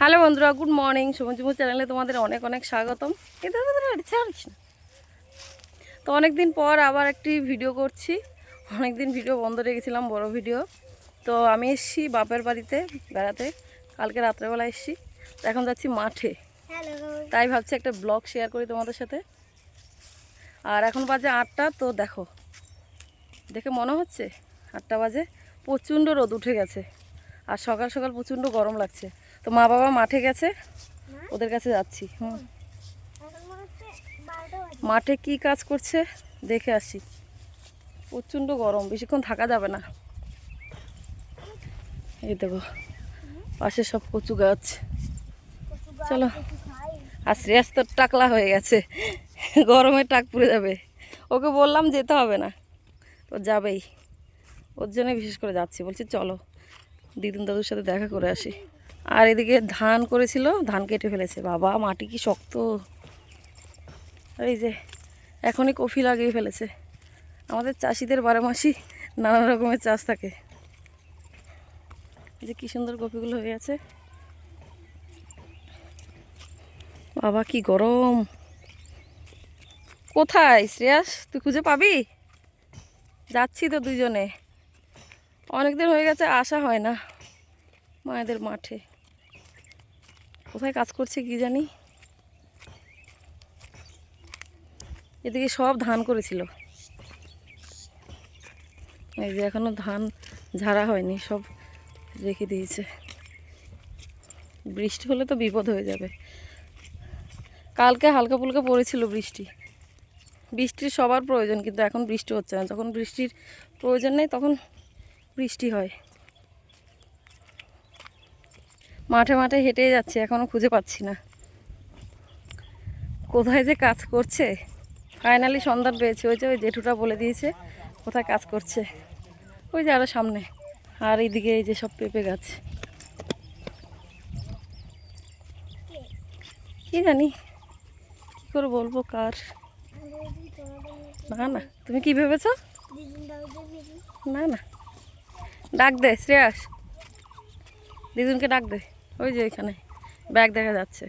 Hello বন্ধুরা good morning. সুমজুমু চ্যানেলে তোমাদের অনেক অনেক স্বাগতম। এটা ছাড়িস না। তো অনেক দিন পর আবার একটি ভিডিও করছি। অনেক দিন ভিডিও বন্ধ রেখেছিলাম বড় ভিডিও। তো আমি এসেছি বাপের বাড়িতে বেড়াতে। কালকে রাত্রেবেলা এসছি। তো এখন যাচ্ছি মাঠে। তাই ভাবছি একটা ব্লগ শেয়ার করি তোমাদের সাথে। আর এখন বাজে আটটা তো দেখো। দেখে মনে হচ্ছে আটটা বাজে। প্রচণ্ড রোদ উঠে গেছে। আর সকাল সকাল প্রচণ্ড গরম লাগছে। তো মা বাবা মাঠে গেছে? ওদের কাছে যাচ্ছি, হুম। মাঠে কি কাজ করছে? দেখে আসি। প্রচণ্ড গরম, বেশিক্ষণ থাকা যাবে না। এই দেখো, পাশে সব কচু গাছ। চলো। আর শ্রেয়াস তো টাকলা হয়ে গেছে। গরমে টাক পুড়ে যাবে। ওকে বললাম যেতে হবে না। ও যাবেই। ওর জন্য বিশেষ করে যাচ্ছি। বলছি, চলো, দিদুন দাদুর সাথে দেখা করে আসি। আর এদিকে ধান করেছিল, ধান কেটে ফেলেছে। বাবা, মাটি কি শক্ত। এই যে, এখনই কফি লাগিয়ে ফেলেছে। আমাদের চাষিদের বারো মাসই নানা রকমের চাষ থাকে। যে কী সুন্দর কফিগুলো হয়ে আছে। বাবা, কি গরম। কোথায় শ্রেয়াস? তুই খুঁজে পাবি? যাচ্ছি তো দুজনে। অনেকদিন হয়ে গেছে, আসা হয় না মায়েদের মাঠে। কোথায় কাজ করছে কি জানি? এদিকে সব ধান করেছিল। এই যে এখনও ধান ঝাড়া হয়নি, সব রেখে দিয়েছে। বৃষ্টি হলে তো বিপদ হয়ে যাবে। কালকে হালকা ফুলকা পড়েছিল বৃষ্টি। বৃষ্টির সবার প্রয়োজন, কিন্তু এখন বৃষ্টি হচ্ছে না। যখন বৃষ্টির প্রয়োজন নেই, তখন বৃষ্টি হয়। মাঠে মাঠে হেঁটে যাচ্ছে এখনও খুঁজে পাচ্ছি না। কোথায় যে কাজ করছে? ফাইনালি সন্ধান পেয়েছে, ওই যে ওই জেঠুটা বলে দিয়েছে, কোথায় কাজ করছে? ওই যে আরও সামনে, আর এইদিকে এই যে সব পেঁপে গাছ। কি জানি, কি করে বলব কার? না না, তুমি কি ভেবেছো? না না। ডাক দে, শ্রেয়াস। দিদুনকে ডাক দে। ওই যে ওইখানে ব্যাগ দেখা যাচ্ছে।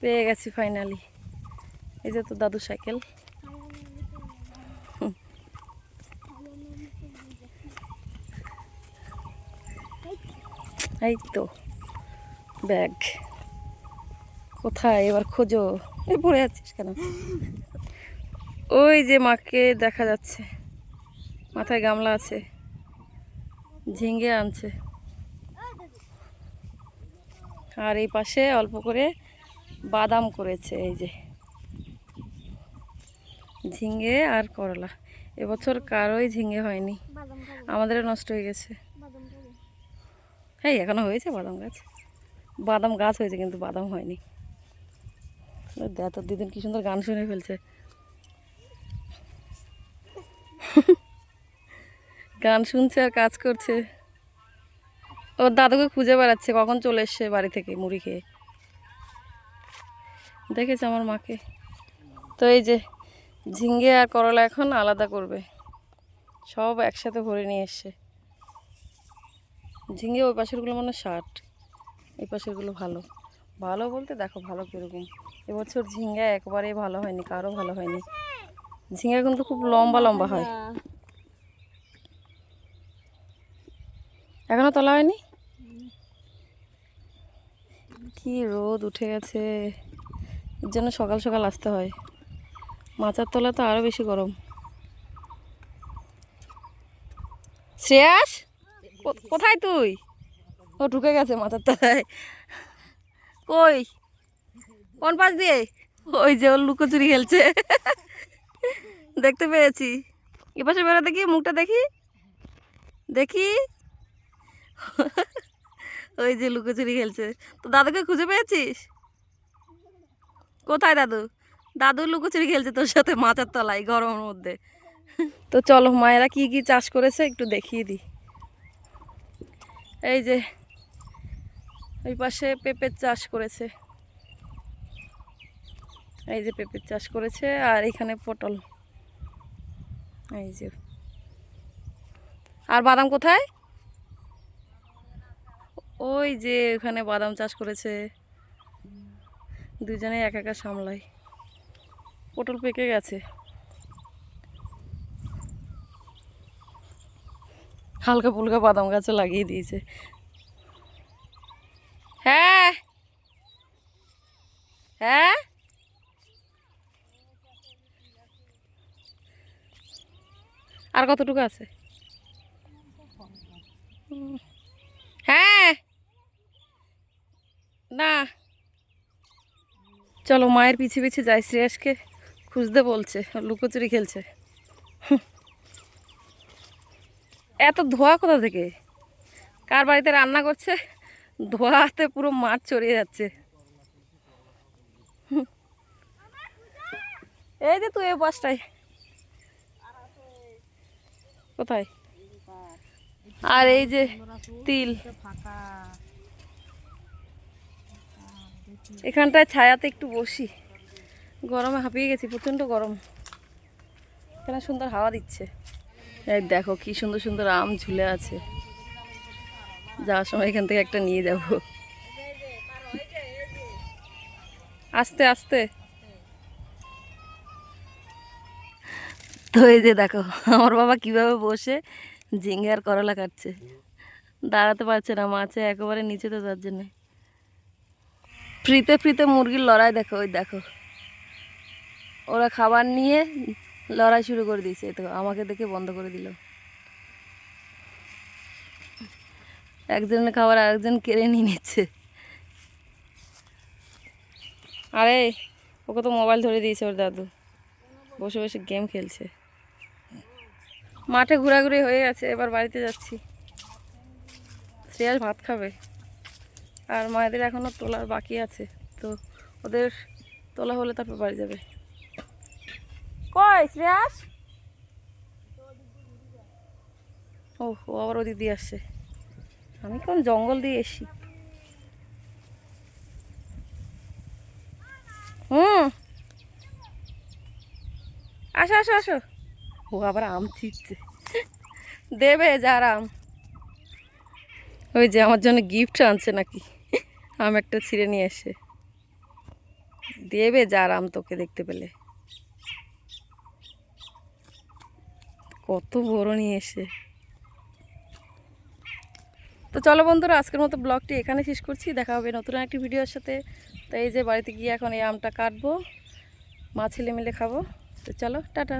পেয়ে গেছি ফাইনালি এই যে তো দাদু সাইকেল এই তো, ব্যাগ। কোথায়? এবার খোঁজো। এই পড়ে যাচ্ছিস কেন? ওই যে মাকে দেখা যাচ্ছে। মাথায় গামলা আছে। ঝিঙ্গে আনছে। আর এই পাশে অল্প করে বাদাম করেছে এই যে। ঝিঙ্গে আর করলা। এবছর কারোই ঝিঙ্গে হয়নি। আমাদের নষ্ট হয়ে গেছে। হ্যাঁ এখনও হয়েছে বাদাম গাছ। বাদাম গাছ হয়েছে কিন্তু বাদাম হয়নি। দেখ তোর দিদিন কি সুন্দর গান শুনে ফেলছে। গান শুনছে আর কাজ করছে। ওর দাদুকে খুঁজে বেড়াচ্ছে, কখন চলে এসছে বাড়ি থেকে মুড়ি খেয়ে। দেখেছে আমার মাকে। তো এই যে ঝিঙ্গে আর করলা এখন আলাদা করবে। সব একসাথে ভরে নিয়ে এসছে। ঝিঙ্গে ওই পাশেরগুলো মানে ষাট, এই পাশেরগুলো ভালো। ভালো বলতে দেখো ভালো কীরকম। এবছর ঝিঙ্গা একবারেই ভালো হয়নি, কারও ভালো হয়নি। ঝিঙ্গা কিন্তু খুব লম্বা লম্বা হয়। এখনও তোলা হয়নি? কি রোদ উঠে গেছে। এর জন্য সকাল সকাল আসতে হয়। মাচার তলা তো আরও বেশি গরম। শ্রেয়াস কোথায় তুই? ও ঢুকে গেছে মাথার তলায়। কই? কোন পাশ দিয়ে? ওই যে ওর লুকোচুরি খেলছে। দেখতে পেয়েছি। এপাশে বেরো দেখি মুখটা দেখি। দেখি। ওই যে লুকোচুরি খেলছে। তো দাদুকে খুঁজে পেয়েছিস? কোথায় দাদু? দাদু লুকোচুরি খেলছে তোর সাথে মাথার তলায়, গরমের মধ্যে। তো চলো, মায়েরা কি কি চাষ করেছে একটু দেখিয়ে দিই। এই যে, ওই পাশে পেঁপের চাষ করেছে। এই যে পেঁপের চাষ করেছে, আর এখানে পটল। এই যে। আর বাদাম কোথায়? ওই যে ওখানে বাদাম চাষ করেছে। দুজনে একা একা সামলাই। পটল পেকে গেছে। হালকা ফুলকা বাদাম গাছে লাগিয়ে দিয়েছে। হ্যাঁ। হ্যাঁ। আর কতটুকু আছে? হুম। হ্যাঁ না। চলো, মায়ের পিছে পিছে যাই, শ্রেয়াসকে খুঁজতে বলছে, লুকোচুরি খেলছে। এত ধোয়া কোথা থেকে? কার বাড়িতে রান্না করছে? ধোয়াতে পুরো মাঠ চড়িয়ে যাচ্ছে। এই যে তুই এই বাসটায়। কোথায়? আর এই যে তিল। এখানটায় ছায়াতে একটু বসি। গরমে হাঁপিয়ে গেছি, প্রচণ্ড গরম। এখানে সুন্দর হাওয়া দিচ্ছে। এই দেখো কি সুন্দর সুন্দর আম ঝুলে আছে। যাওয়ার সময় এখান থেকে একটা নিয়ে যাব। আস্তে আস্তে। তো এই যে দেখো, আমার বাবা কীভাবে বসে ঝিঙ্গে আর করলা কাটছে। দাঁড়াতে পারছে না, মাছে একেবারে নিচে তো তার জন্যে। ফ্রিতে ফ্রিতে মুরগির লড়াই দেখো, ওই দেখো। ওরা খাবার নিয়ে লড়াই শুরু করে দিয়েছে তো আমাকে দেখে বন্ধ করে দিল। একজনের খাবার আরেকজন কেড়ে নিয়ে নিচ্ছে। আরে, ওকে তো মোবাইল ধরে দিয়েছে ওর দাদু। বসে বসে গেম খেলছে। মাঠে ঘোরাঘুরি হয়ে গেছে, এবার বাড়িতে যাচ্ছি। শ্রেয়াস ভাত খাবে। আর মায়েদের এখনও তোলার বাকি আছে। তো ওদের তোলা হলে তারপর বাড়ি যাবে। কয় শ্রেয়াস? ও ও আবার ওদিক দিয়ে আসছে। আমি কোন জঙ্গল দিয়ে এসি হুম। আসো আসো আসো। ও আবার আম ছিটছে। দেবে যার আম। ওই যে আমার জন্য গিফট আনছে নাকি? আম একটা ছিঁড়ে নিয়ে এসে। দেবে যার আম তোকে দেখতে পেলে। কত বড় নিয়ে এসে। তো চলো বন্ধুরা, আজকের মতো ব্লগটি এখানে শেষ করছি। দেখা হবে নতুন একটি ভিডিওর সাথে। তো এই যে বাড়িতে গিয়ে এখন এই আমটা কাটবো, মা ছেলে মিলে খাব। তো চলো, টাটা।